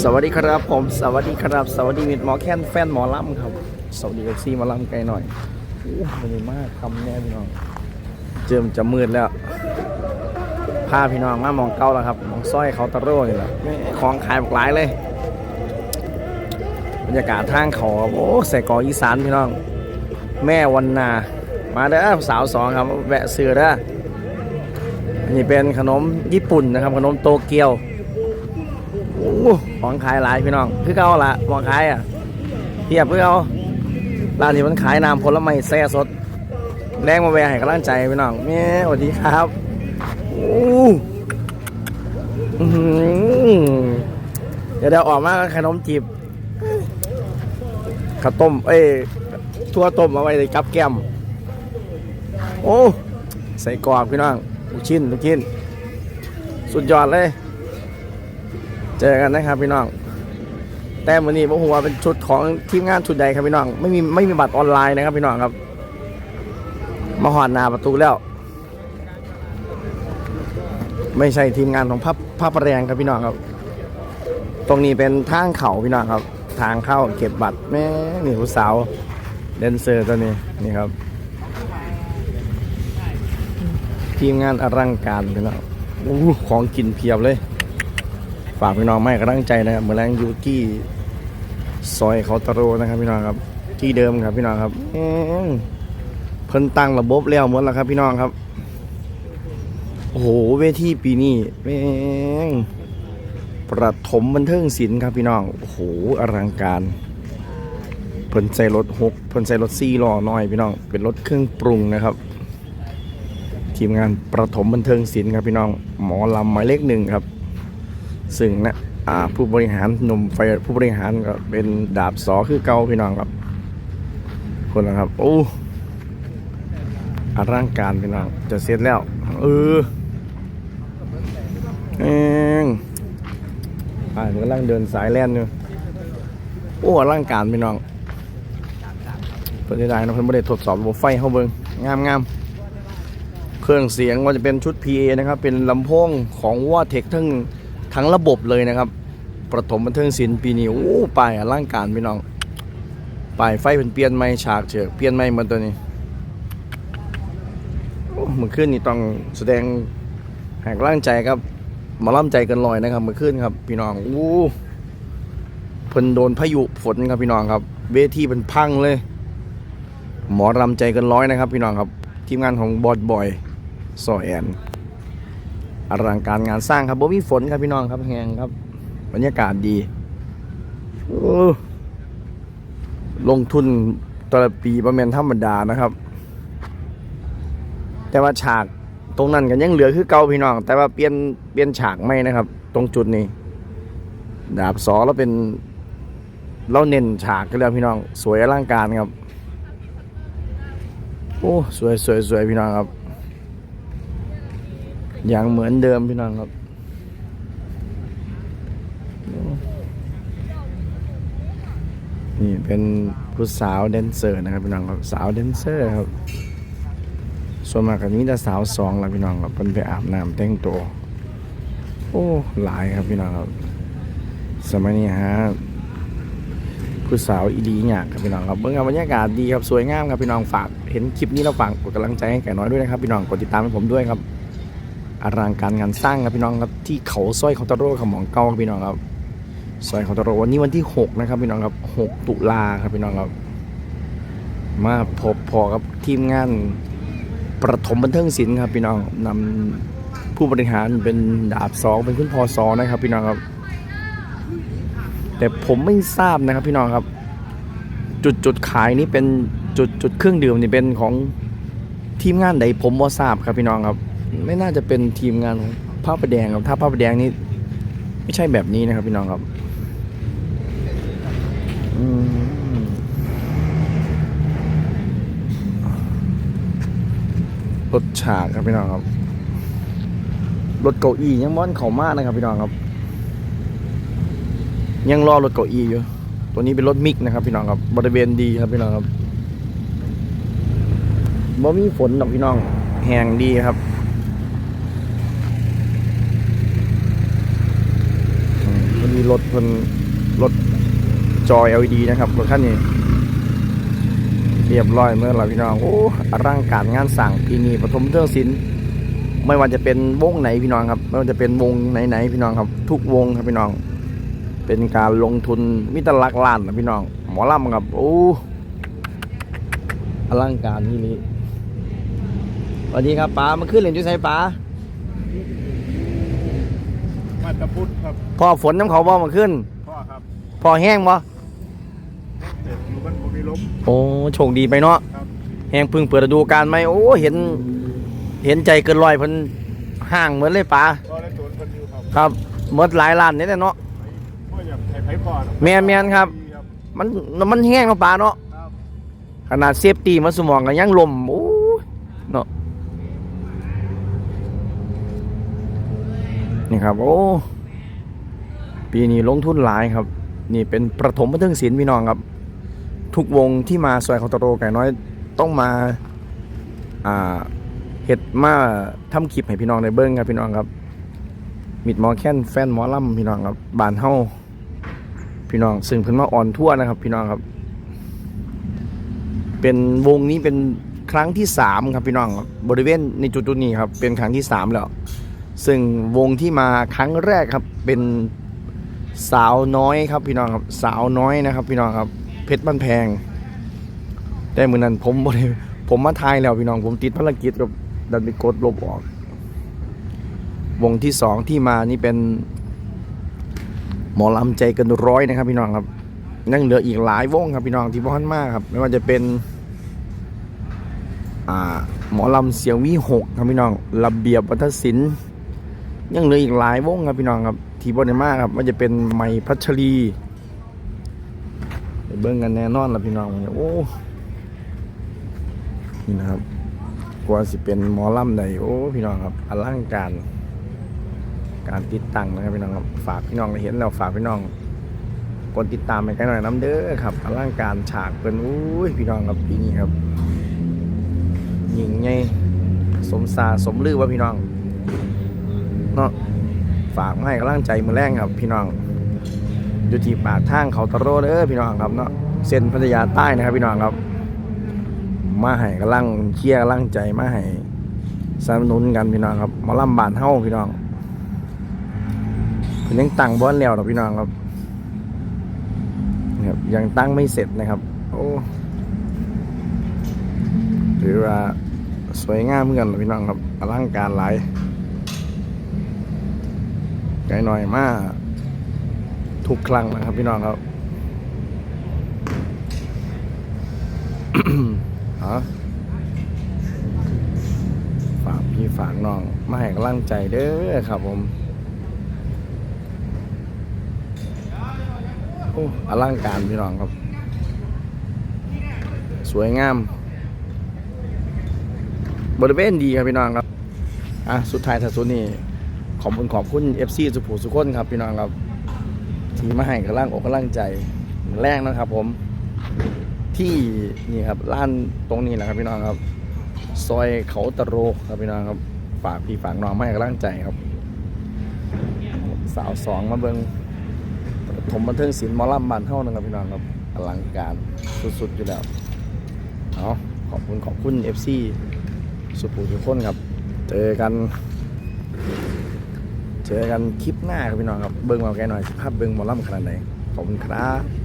สวัสดีครับผมสวัสดีครับ สวัสดีมิตรหมอแค้นแฟนหมอลำครับ สวัสดีเอฟซีหมอลำไกลหน่อยโอ้วันนี้มากคำแน่พี่น้อง เจิมจะมืดแล้วพาพี่น้องมามองเก้าแล้วครับมองสร้อยเขาตะโร่นี่แหละแม่ของขายหลากหลายเลยบรรยากาศทางเขาโอ้ใส่กออีสานพี่น้อง แม่วันนา มาเด้อสาวสองครับแวะซื้อเด้ออันนี้เป็นขนมญี่ปุ่นนะครับ ขนมโตเกียว โอ้ ของขายหลายพี่น้อง คือเก่าละหมองขายอะเทียบคือเก่าร้านนี้มันขายน้ำผลไม้แซ่สด แรงมาแวะให้กำลังใจพี่น้องแม่สวัสดีครับโอ้อื้อหือเดี๋ยวเดี๋ยวออกมาขนมจีบข้าวต้ม เอ้ยทั่วต้มเอาไว้ในกับแก้ม โอ้ ใส่กรอกพี่น้องลูกชิ้นลูกชิ้น สุดยอดเลย เจอกันนะครับพี่น้อง แต่วันนี้ผมว่าเป็นชุดของทีมงานชุดใดครับพี่น้อง ไม่มีไม่มีบัตรออนไลน์นะครับพี่น้องครับ มาหอนนาประตูแล้ว ไม่ใช่ทีมงานของภาพับพับแรงครับพี่น้องครับ ตรงนี้เป็นทางเขาพี่น้องครับ ทางเข้าเก็บบัตรแม่นี่ผู้สาวเดนเซอร์ตัวนี้นี่ครับ ทีมงานอลังการพี่น้องอของกินเพียบเลย ฝากพี่น้องไม่กระตั้งใจนะครับเมื่อแรงยูกี้ซอยเขาตะโรนะครับพี่น้องครับ ที่เดิมครับพี่น้องครับเอิ่มเพิ่นตั้งระบบแล้วหมดแล้วครับ พี่น้องครับ โอ้โหเวทีปีนี้แม่งประถมบันเทิงศิลป์ครับพี่น้องโอ้โหอลังการเพิ่นใส่รถหกเพิ่นใส่รถซี่ล้อน้อยพี่น้องเป็นรถเครื่องปรุงนะครับ ทีมงานประถมบันเทิงศิลป์ครับพี่น้อง หมอลำหมายเลขหนึ่งครับ ซึ่งนะอ่าผู้บริหารหนุ่มไฟผู้บริหารก็เป็นดาบสอคือเก่าพี่น้องครับ คนนะครับโอ้อร่างการพี่น้องจะเสร็จแล้วเออเองอ่ามันกำลังเดินสายแล่นอยู่โอ้อร่างการพี่น้องเพิ่นได้นะเพิ่นไม่ได้ทดสอบระบบไฟเข้าเบิงงามงามเครื่องเสียงว่าจะเป็นชุด PA นะครับ เป็นลำโพงของวอเทคทั้ง ทั้งระบบเลยนะครับ ประถมบันเทิงศิลป์ปีนี้โอ้ป้ายอลังการพี่น้องป้ายไฟเป็นเปลี่ยนใหม่ฉากเฉกเปลี่ยนใหม่หมดตัวนี้เมื่อคืนนี่ต้องแสดงแหกร่างใจครับมาล่ำใจกันลอยนะครับเมื่อคืนครับ พี่น้องโอ้เพิ่นโดนพายุฝนครับพี่น้องครับ เวทีเป็นพังเลย หมอรำใจกันร้อยนะครับ พี่น้องครับ ทีมงานของบอดบอยซอแอน อลังการงานสร้างครับบ่มีฝนครับพี่น้องครับแหงครับ บรรยากาศดีลงทุนต่ละปีประมาณธรรมดานะครับ แต่ว่าฉากตรงนั้นกันยังเหลือคือเก่าพี่น้อง แต่ว่าเปลี่ยนเปลี่ยนฉากไม่นะครับ ตรงจุดนี้ ดาบสอแล้วเป็นเราเน้นฉากกันแล้วพี่น้อง สวยอลังการครับ โอ้ สวยสวยสวยพี่น้องครับ อย่างเหมือนเดิมพี่น้องครับนี่เป็นผู้สาวแดนเซอร์นะครับพี่น้องครับสาวแดนเซอร์ครับ ส่วนมากกับนี้แต่สาวสองแล้วพี่น้องครับเป็นไปอาบน้ำแต่งตัวโอ้หลายครับพี่น้องครับ สมัยนี้ฮะผู้สาวอีดีอยากครับพี่น้องครับเบื้องบรรยากาศดีครับสวยงามครับพี่น้องฝากเห็นคลิปนี้แล้วฝากกดกำลังใจให้แก่น้อยด้วยนะครับพี่น้องกดติดตามให้ผมด้วยครับ อลังการงานสร้างครับพี่น้องครับที่เขาสร้อยเขาตะโร่ขมองเก้าครับพี่น้องครับสร้อยเขาตะโร่วันนี้วันที่ 6 นะครับพี่น้องครับ 6 ตุลาครับพี่น้องครับ มาพบพอกับทีมงานประถมบันเทิงศิลป์ครับพี่น้องนำผู้บริหารเป็นดาบสองเป็นคุณพอสอนะครับ พี่น้องครับ แต่ผมไม่ทราบนะครับพี่น้องครับ จุดจุดขายนี้เป็นจุดจุดเครื่องดื่มนี่เป็นของทีมงานใดผมว่าทราบครับพี่น้องครับ ไม่น่าจะเป็นทีมงานของผ้าประแดงครับถ้าผ้าประแดงนี่ไม่ใช่แบบนี้นะครับพี่น้องครับรถฉากครับพี่น้องครับรถเก้าอี้ยังม้อนเข่ามากนะครับพี่น้องครับ ยังรอรถเก้าอี้อยู่ตัวนี้เป็นรถมิกนะครับ พี่น้องครับบริเวณดีครับพี่น้องครับบ่มีฝนหรอกพี่น้องแห้งดีครับ อืมมันมีลรถเพิ่นรถจอ LED นะครับรถคันนี้เรียบร้อยเมื่อเราพี่น้องโอ้อร่างการงานสั่งปีนี้ปฐมเรื่องศิลป์ไม่ว่าจะเป็นวงไหนพี่น้องครับ ไม่ว่าจะเป็นวงไหนๆพี่น้องครับ ทุกวงครับพี่น้อง เป็นการลงทุนมิตรลักล้านนะพี่น้อง หมอลำครับโอ้อลังการนี่นี่สวัสดีครับป๋ามาขึ้นเหรียญจุไซป๋า ตะพุทธครับพอฝนน้ำเขาบ่มาขึ้น พ่อครับพอแห้งบ่เด็กอยู่บ้านผมมีลมโอ้โชคดีไปเนาะครับแห้งเพึ่งเปิดฤดูกาลไหมโอ้เห็น เห็นใจเกินร้อยเพิ่นห่างเหมือนเลยป๋าพ่อและตัวคนอยู่ครับครับหมดหลายล้านนี่แหละเนาะ พ่ออยากไทยไผ่พ่อเนาะแม่นแม่นครับครับมันมันแห้งเนาะป๋าเนาะ ครับขนาดเซฟตี้มันสมองก็ยังลมโอ้ยเนาะ นี่ครับ โอ้ ปีนี้ลงทุนหลายครับ นี่เป็นประถมบันเทิงศิลป์พี่น้องครับ ทุกวงที่มาซอยคาตโรไก่น้อยต้องมาอ่าเห็ดมาทำคลิปให้พี่น้องในเบิ้งครับพี่น้องครับ มิดหมอแค้นแฟนหมอลำพี่น้องครับบานเฮาพี่น้องซึ่งเพิ่นมาออนทั่วนะครับ พี่น้องครับ เป็นวงนี้เป็นครั้งที่สามครับพี่น้องครับบริเวณในจุดจุดๆนี้ครับ เป็นครั้งที่สามแล้ว ซึ่งวงที่มาครั้งแรกครับเป็นสาวน้อยครับพี่น้องครับสาวน้อยนะครับ พี่น้องครับเพชรบ้านแพง แต่มือนั้นผมผมมาทายแล้วพี่น้องผมติดภารกิจกับดันไปกดลบออก วงที่สองที่มานี่เป็นหมอลำใจกันร้อยนะครับ พี่น้องครับยังเหลืออีกหลายวงครับพี่น้องที่บ้านมากครับ ไม่ว่าจะเป็นหมอลำเสียงวิหกครับพี่น้องระเบียบวัฒนศิลป์ ยังเหลืออีกหลายวงครับพี่น้องครับที่บ้านมากครับมันจะเป็นไม้พัชรีเบิ้งกันแน่นอนละพี่น้องโอ้นี่นะครับกว่าสิเป็นหมอลำใดโอ้พี่น้องครับอลังการ การติดตั้งนะครับพี่น้องครับฝากพี่น้องเห็นแล้วฝากพี่น้องกดติดตามไปกันหน่อยน้ำเด้อครับอลังการฉากเป็นอุ้ยพี่น้องครับปีนี้ครับหญิงไงสมซาสมลือว่าพี่น้อง เนาะฝากมาให้กำลังใจมือแรงครับ พี่น้องอยู่ที่ปากทางเขาตะโรเด้อพี่น้องครับเนาะเส้นพัทยาใต้นะครับพี่น้องครับ มาให้กำลังเชียร์กำลังใจมาให้สนับสนุนกันพี่น้องครับมาล่ำบานเฮ้าพี่น้องยังตั้งบอลแล้วหรอพี่น้องครับครับยังตั้งไม่เสร็จนะครับ โอ้ถือว่าสวยงามเหมือนกันพี่น้องครับอลังการหลาย ไกลหน่อยมากทุกครั้งนะครับพี่น้องครับฮะฝากพี่ฝากน้อง มาให้กำลังใจเด้อครับผมโอ้อลังการพี่น้องครับ สวยงาม บริเวณดีครับพี่น้องครับ อะ สุดท้ายท้ายสุดนี่ ขอบคุณขอบคุณ FC สุภูสุคนครับพี่น้องครับ ที่มาให้กำลังอกกำลังใจแรกนะครับ ผมที่นี่ครับร้านตรงนี้แหละครับพี่น้องครับ ซอยเขาตะโรครับพี่น้องครับฝากพี่ฝากน้องมาให้กำลังใจครับ สาวสองมาเบิงผมบันเทิงศิลป์มอลำบานเท่านะครับพี่น้องครับอลังการสุดๆอยู่แล้วเอาขอบคุณขอบคุณ FC สุภูทุกคนครับ เจอกัน เจอกันคลิปหน้าครับพี่น้องครับเบิ้งมาแกหน่อยสภาพเบิ้งหมอลำขนาดไหนขอบคุณครับ